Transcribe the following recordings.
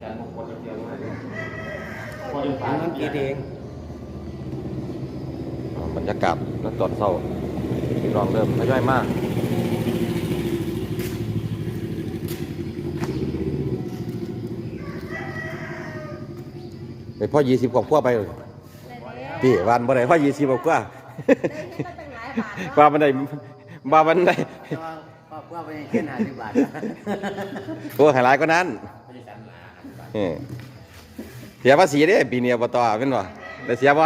อยังอันนั้นกี่เองบรรยากาศแล้วตอนเศร้าพี่น้องเริ่มทยอยมากไปพ่อยี่สิบกว่าพวไปเลยพี่วันบ่ได้พ่อยี่สิบกว่าว่ามันได้ว่ามันได้แต่ว่าครอบครัวไปเช่นห้าสิบบาทโอ้หายหลายก็นั้น เออเสียภาษีเด้ปีนี้อบตเป็นบ่ได้เสียบ่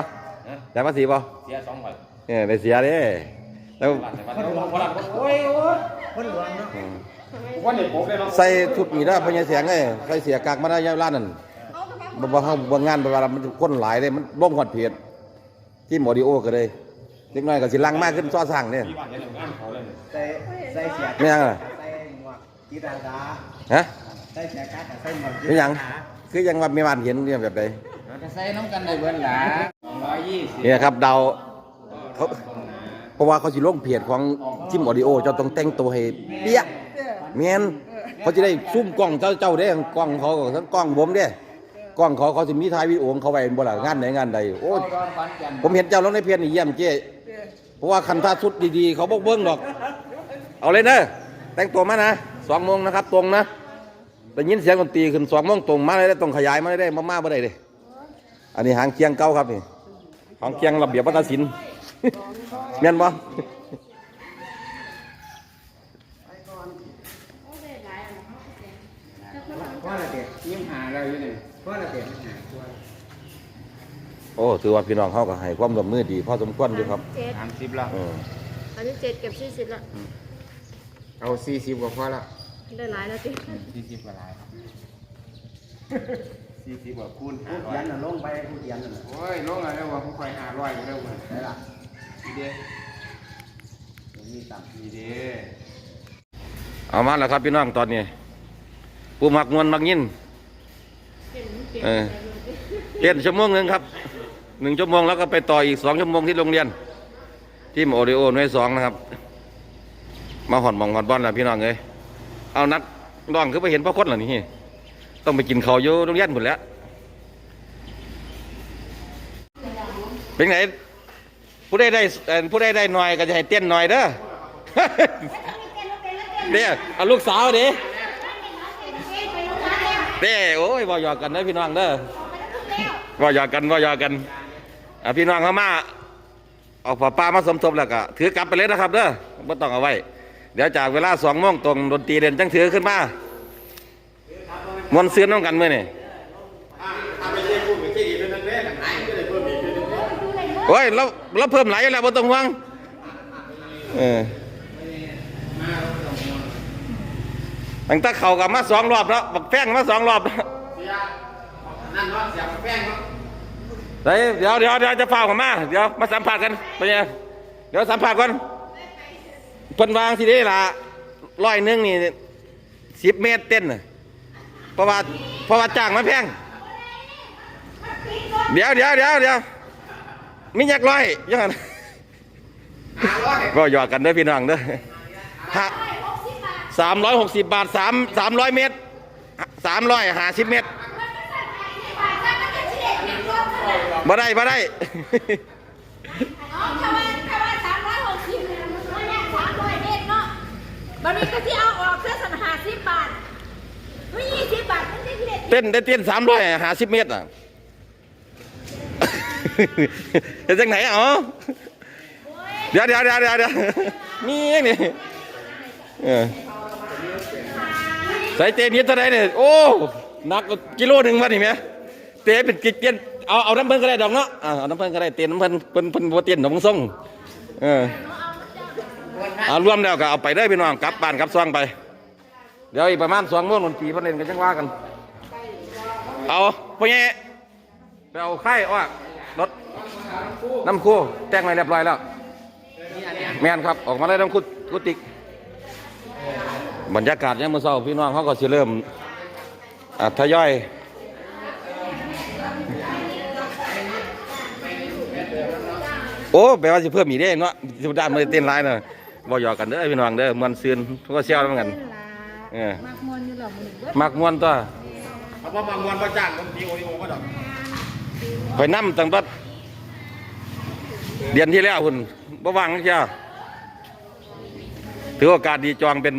ได้ภาษีบ่เสียสองวันเออได้เสียเด้แล้ววันแต่วันวันวันโอ้ยโอ้ยคนหลวงเนาะอืมวันนี้ผมได้เนาะใส่ชุดนี่ได้พญาเสียงเอ้ยใส่เสียกากมาได้ยาวร้านนั่นบ่บ่เฮาบ่งานบ่ว่ามันคนหลายเด้มันบ่งฮอดเพจที่หมอดิโอก็เลยเล็กน้อยก็สิลังมากขึ้นซ้อสร้างเด้ที่วันนี้เรางานเขาเลยใส่ใส่เสียไม่ยังล่ะใส่หมวกกีตาร์ดาฮะ ใส่เสียกั๊กใส่หมวกไม่ยัง คือยังว่ามีบ้านเห็นเนี่ยแบบใดจะใส่น้องกันได้เบิ้ลหลาร้อยยี่สิบเนี่ยครับเดาเขาเพราะว่าเขาสิลงเพจของจิมออดิโอเจ้าต้องแต่งตัวให้เปี้ยแม่นเขาจะได้ซุ่มกล้องเจ้าเจ้าเด้กล้องเขาก็ทั้งกล้องผมเด้กล้องเขาเขาสิมีถ่ายวิดีโอของเขาไว้บ่ล่ะงานไหนงานใดโอ้ยผมเห็นเจ้าลงในเพจนี่เยี่ยมเจ้เพราะว่าคันท่าชุดดีๆ เขาบอกเบิ้งดอก เอาเลยเด้อแต่งตัวมานะสองโมงนะครับ ตรงนะ ได้ยินเสียงดนตรีขึ้นสองโมงตรงมาเลยได้ต้องขยายมาเลยได้มามาบ่ได้เด้อันนี้หางเคียงเก่าครับนี่หางเคียงระเบียบวัฒนศิลป์แม่นบ่พ่อละเด็ดยิ้มหาเราอยู่นี่พ่อละเด็ดหาตัวโอ้ถือว่าพี่น้องเขาก็ให้ความร่วมมือดีพอสมควรอยู่ครับเจ็ดสามสิบละเอออันนี้เจ็ดเก็บสี่สิบละเอาสี่สิบกว่าพอละ ได้หลายแล้วจิสี่สิบกว่าลายสี่สิบกว่าคูณห้าร้อยยันน่ะลงไปพูดยันน่ะโอ้ยลงอะไรวะผู้คอยห้าร้อยอยู่แล้วมันได้ละดีเด้มีต่ำดีเด้เอามาแล้วครับพี่น้องตอนนี้ผู้มักมวนมักยินเออเรียนชั่วโมงหนึ่งครับหนึ่งชั่วโมงแล้วก็ไปต่ออีกสองชั่วโมงที่โรงเรียน ที่โอริโอหน่วยสองนะครับ มาหอดหมองหอดบอลแล้วพี่น้องเอ้ย เอานัดน้องคือไปเห็นพ่อคนเหรอนี่ต้องไปกินข้าวอยู่โรงเรียนหมดแล้ว เป็นไงผู้ใดได้ผู้ใดได้หน่อยก็จะให้เต้นหน่อยเด้อเด้อเอาลูกสาวดิเด้โอ้ยบ่หยอกกันเด้อพี่น้องเด้อบ่หยอกกันบ่หยอกกันอะพี่น้องเขามาเอาผ้าป่ามาสมทบแล้วก็ถือกลับไปเลยนะครับเด้อบ่ต้องเอาไว้ เดี๋ยวจากเวลาสองโมงตรงดนตรีเด่นจังถือขึ้นมามวนซื้อน้องกันเมื้อนี่โอ้ยเราเราเพิ่มหลายแล้วบ่ต้องห่วงเออตั้งแต่เข่ากับมาสองรอบแล้วบักแป้งมาสองรอบแล้วนั่นว่าเสียแป้งเนาะเดี๋ยวเดี๋ยวเดี๋ยวจะเฝ้าเขามาเดี๋ยวมาสัมผัสกันไปเนี่ยเดี๋ยวสัมผัสกัน เพิ่นวางสิได้ละร้อยหนึงนี่สิบเมตรเต้นน่ะเพราะว่าเพราะว่าจ้างมาแพงเดี๋ยวเดี๋ยวเดี๋ยวเดี๋ยวมีอยากร้อยยังไงก็หยอกกันเด้อพี่น้องเด้อฮะสามร้อยหกสิบบาทสามสามร้อยเมตรสามร้อยห้าสิบเมตรบ่ได้บ่ได้ถ้าว่าถ้าว่าสามร้อยหกสิบเนี่ยมันก็ยากสามร้อยเมตรเนาะ มันมีก็ที่เอาออกเสื้อสันหาสิบบาทเฮ้ยยี่สิบบาทมันจะที่เด็ดเต้นได้เต้นสามร้อยห้าสิบเมตรอะเห็นจากไหนอ๋อเดี๋ยวเดี๋ยวเดี๋ยวเดี๋ยวเดี๋ยวมีเองนี่เออใส่เตนิดเท่าไหรเนี่ยโอ้หนักกว่ากิโลหนึ่งวะนี่แม่เตะเป็นกิเตียนเอาเอาน้ำเพิ่นก็ได้ดอกเนาะอ่าเอาน้ำเพิ่นก็ได้เต้นน้ำเพิ่นเพิ่นเพิ่นบ่เต้นดอกมึงส่งเออ เอารวมแล้วก็เอาไปได้พี่น้องกลับบ้านกลับซองไป เดี๋ยวอีกประมาณสองโมงดนตรีเพิ่นเล่นกันจังว่ากัน เอาพวกนี้ไปเอาไข่ออกรถน้ำคู่แต่งไว้เรียบร้อยแล้วแมนครับออกมาได้น้ำคุดกุติกบรรยากาศยังมือเศร้าพี่น้องเขาก็สิเริ่มทยอยโอ้แปลว่าสิเพิ่มอีกเด้เนาะสิบด้านมาเต้นร้ายเนาะ บ่หยอกกันเด้อพี่น้องเด้อมวนซืนทุกก็เชี่ยวเหมือนกัน เออมากมวนอยู่หรอมึงเบิดมักมวนตัวเขาบอกมางวนประจ้างคนตีโอริโอก็ดอกไปนำตั้งแต่เดือนที่แล้วคุณบ่ว่างจักเจ้าถือโอกาสดีจองเป็น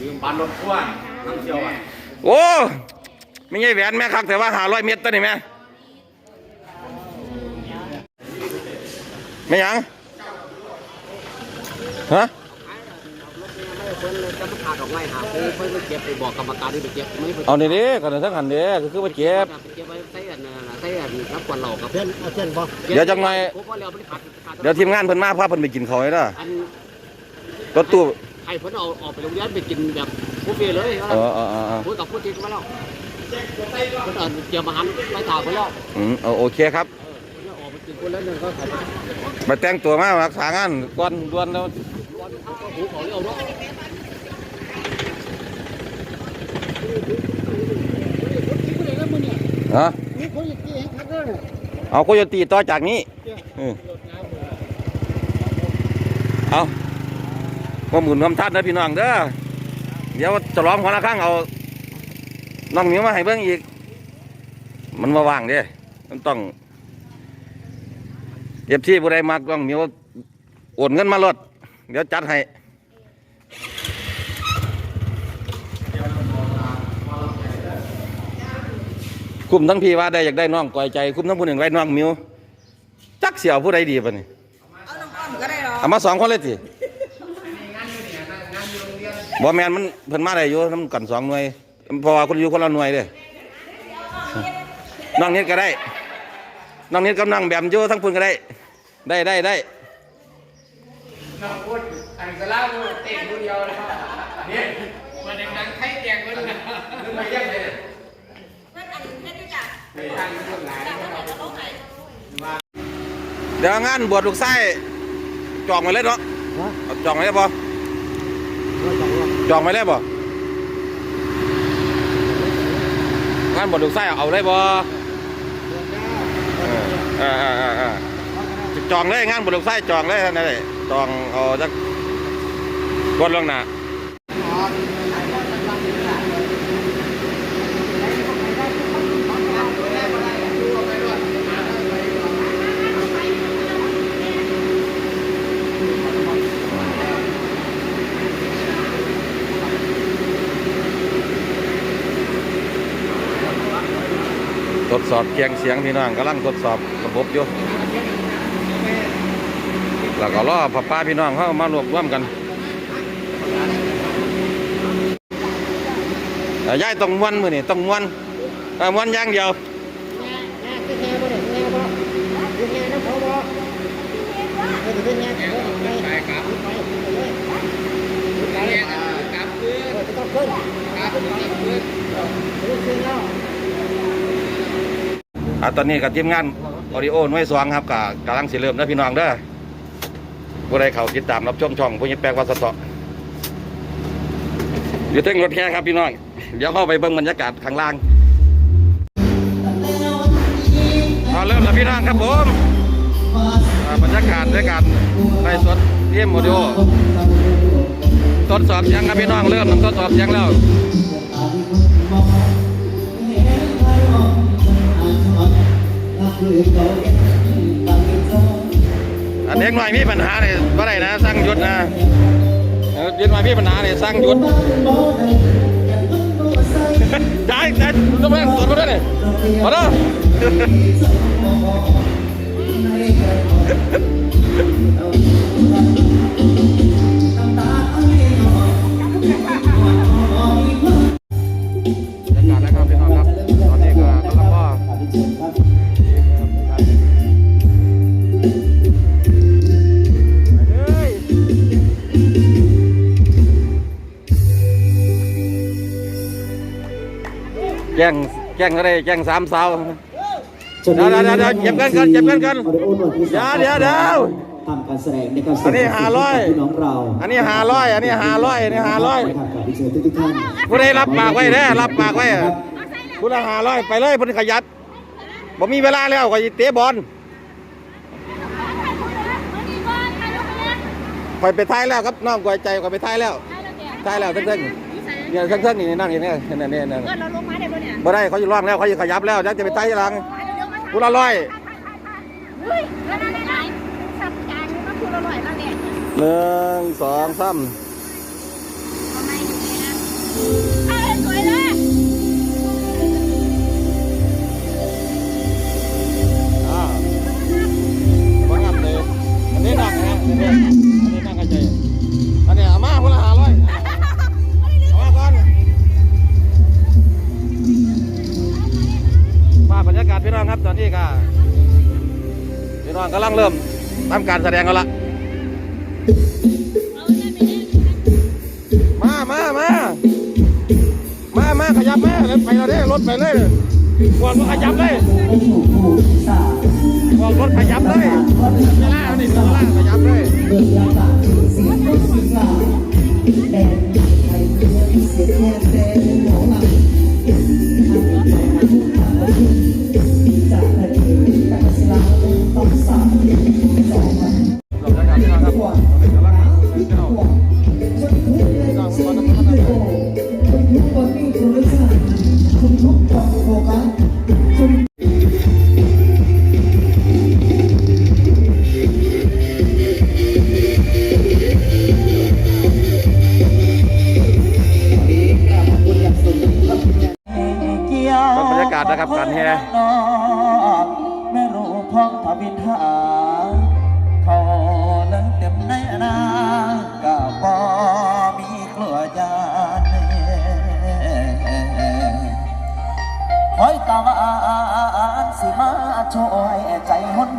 ลืมปันรถพ่วงน้ำเชียวอะโอ้ไม่ใช่แหวนแม่ครับแต่ว่าหาร้อยเมตรตัวนี่แม่ไม่หยัง ฮะเพิ่นเลยจะมาขาดออกไล่หาเพิ่นเพิ่นไปเก็บไปบอกกรรมการที่ไปเก็บไม่ไปเอานี่ดิกันทั้งหันเด้ก็คือว่าเจ็บเก็บไว้ใส่อันนั้นใส่อันรับกวนเหล่ากับเพื่อนเอาเพื่อนบ่เดี๋ยวจังหน่อยผมว่าแล้วมันขาดขาดเดี๋ยวทีมงานเพิ่นมาพาเพิ่นไปกินข้าวให้เด้ออันรถตู้ให้เพิ่นเอาออกไปโรงเรียนไปกินแบบบุฟเฟ่ต์เลยเออเออเออเออพูดกับพูดจริงมาแล้วเพิ่นเอาเตรียมอาหารไว้ถามเพิ่นแล้วอืมเอาโอเคครับเพิ่นออกไปกินคนละหนึงก็ขายมาไปแต่งตัวมารักษางานก่อนด่วนแล้ว ฮะนี่คนอีกที่เห็นคักเด้อเนี่ยเอาโคโยตีต่อจากนี้เออเอาข้อมูลคำทัดนะพี่น้องเด้อเดี๋ยวจะร้องหัวละข้างเอาน้องหมิวมาให้เบิ่งอีก มันมาว่างเด้มันต้องเอฟซีผู้ใดมักน้องหมิวโอนเงินมาลดเดี๋ยวจัดให้ คุ้มทั้งพี่ว่าได้อยากได้น้องก่อยใจ คุ้มทั้งผู้หนึ่งได้น้องมิวจักเสียวผู้ใดดีปะนี่เอาน้องอ้อมก็ได้หรอเอามาสองคนเลยสิบอแมนมันเพิ่นมาได้อยู่น้ำกันสองหน่วยเพราะว่าคนอยู่คนละหน่วยเด้น้องนิดก็ได้น้องนิดกับน้องแบมอยู่ทั้งพุ่นก็ได้ ได้ได้ได้น้องพูดอันกระลาพูดเตะคนเดียวเลยเนี่ยมันดังๆไข่แดงมันนึกมาเยี่ยมเลย เดี๋ยวงานบวชลูกไส้จองไว้เลยเนาะเอาจองไว้เลยบ่จองไว้เลยบ่งานบวชลูกไส้เอาเลยบ่เออเออเออเออจองเลยงานบวชลูกไส้จองเลยนั่นเลยจองเอาจักกดลงหน้า ทดสอบเคียงเสียงพี่น้องกำลังทดสอบระบบอยู่แล้วก็รอพ่อป้าพี่น้องเข้ามารวบรวมกันย้ายต้องม้วนมือนี่ต้องม้วนเอ่อม้วนย่างเดียวแง่แง่คือแง่บ่ได้แง่บ่คือแง่น้ำเขาบ่เออคือแง่แต่ว่าไปไปกลับไปเลยไปเลยกลับคืนต้องขึ้นกลับขึ้นขึ้นขึ้นแล้ว อะตอนนี้กับทีมงานออดิโอหน่วยสองครับกับกำลังสิเริ่มนะพี่น้องเด้อผู้ใดเขาติดตามรับชมช่องผู้ยิแปลกว่าสตออยู่เทิงรถแค่ครับพี่น้อง เดี๋ยวเข้าไปเบิ่งบรรยากาศข้างล่างเอาเริ่มแล้วพี่น้องครับผมบรรยากาศด้วยการไล่สดเทียมโมดิโอทดสอบเสียงครับพี่น้องเริ่มทดสอบเสียงแล้ว อันเด็กหน่อยมีปัญหาเลยว่าไรนะสร้างยุดนะเด็กหน่อยมีปัญหาเลยสร้างยุดได้ได้ต้องไปตรวจมาด้วยนี่มาเด้อบร แจ้งแจ้งอะไรแจ้งสามสาวเดี๋ยวเดี๋ยวเดี๋ยวเก็บเงินก่อนเก็บเงินก่อนเดี๋ยวเดี๋ยวเดี๋ยวทำการแสดงในการอันนี้ห้าร้อยพี่น้องเรา อันนี้ห้าร้อยอันนี้ห้าร้อยอันนี้ห้าร้อยนะครับขอเชิญทุกท่านผู้ใดรับปากไว้แน่รับปากไว้ผู้ละห้าร้อยไปเลยผู้ขยัดบ่มีเวลาแล้วก็เตะบอลคอยไปท้ายแล้วครับน้องกวยใจคอยไปท้ายแล้วท้ายแล้วเต้นๆ เนี่ยเครื่องๆนี่นั่งอยู่เนี่ยเนี่ยเนี่ยเนี่ยเออเราลงมาได้ปะเนี่ยบ่ได้เขาจะร้องแล้วเขาจะขยับแล้วจะไปไต่หลังกูละร้อยเฮ้ยแล้วนั่นไหนสับจานมาพูดอร่อยแล้วเนี่ยหนึ่งสองสามำลังเริ่มทำการแสดงกันละมามามามามาขยับมาแล้วไปเราได้รถไปเลยก่อนรถขยับเลยก่อนรถขยับเลยเวลาอานี่เวลาขยับเลยเราจะการที่เราครับเป็นกำลังเจ้าเ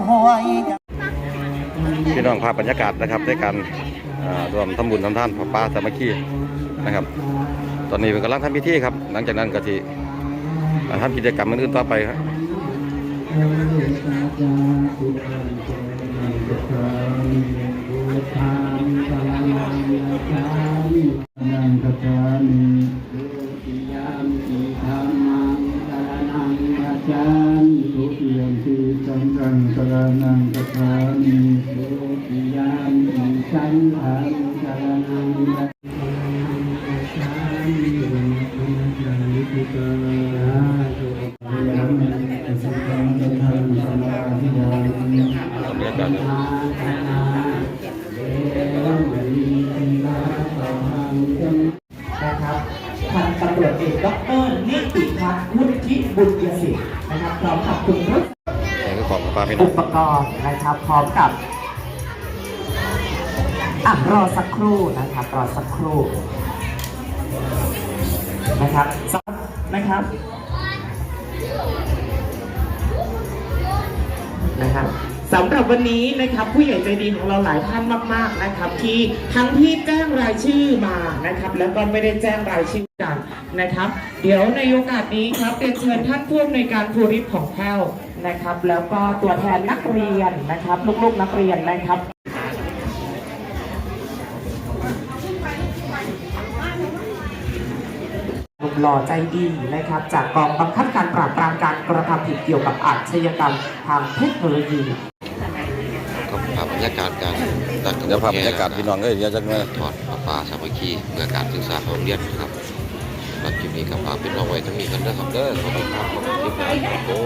หนหวยพี่น้องภาพบรรยากาศนะครับในการรวมทำบุญทำท่านพระป้าสามัคคีนะครับ ตอนนี้เป็นกำลังทำพิธีครับ หลังจากนั้นก็ที่ทำกิจกรรมอื่นๆต่อไปครับ อุปกรณ์นะครับพร้อมกับอะรอสักครู่นะครับรอสักครู่นะครับสำนะครับนะครับสำหรับวันนี้นะครับผู้ใหญ่ใจดีของเราหลายท่านมาก ๆนะครับ ที่ทั้งที่แจ้งรายชื่อมานะครับ แล้วก็ไม่ได้แจ้งรายชื่อกันนะครับ เดี๋ยวในโอกาสนี้ครับเรียนเชิญท่านผู้อำนวยการภูริศของแพ้ว นะครับ แล้วก็ตัวแทนนักเรียนนะครับลูกๆนักเรียนนะครับหนุ่มหล่อใจดีนะครับ จากกองบังคับการปราบปรามการกระทำผิดเกี่ยวกับอาชญากรรมทางเทคโนโลยีก็ภาพบรรยากาศการตัดเดี๋ยวภาพบรรยากาศพี่น้องเอ้ยเดี๋ยวจะมาถอดปลาปลาสามัคคีเพื่อการศึกษาของเรียนนะครับรับคลิปนี้กับฝากเป็นเอาไว้ทั้งนี้กันเด้อครับเด้อขอบคุณครับขอบคุณคลิปนะครับโอ้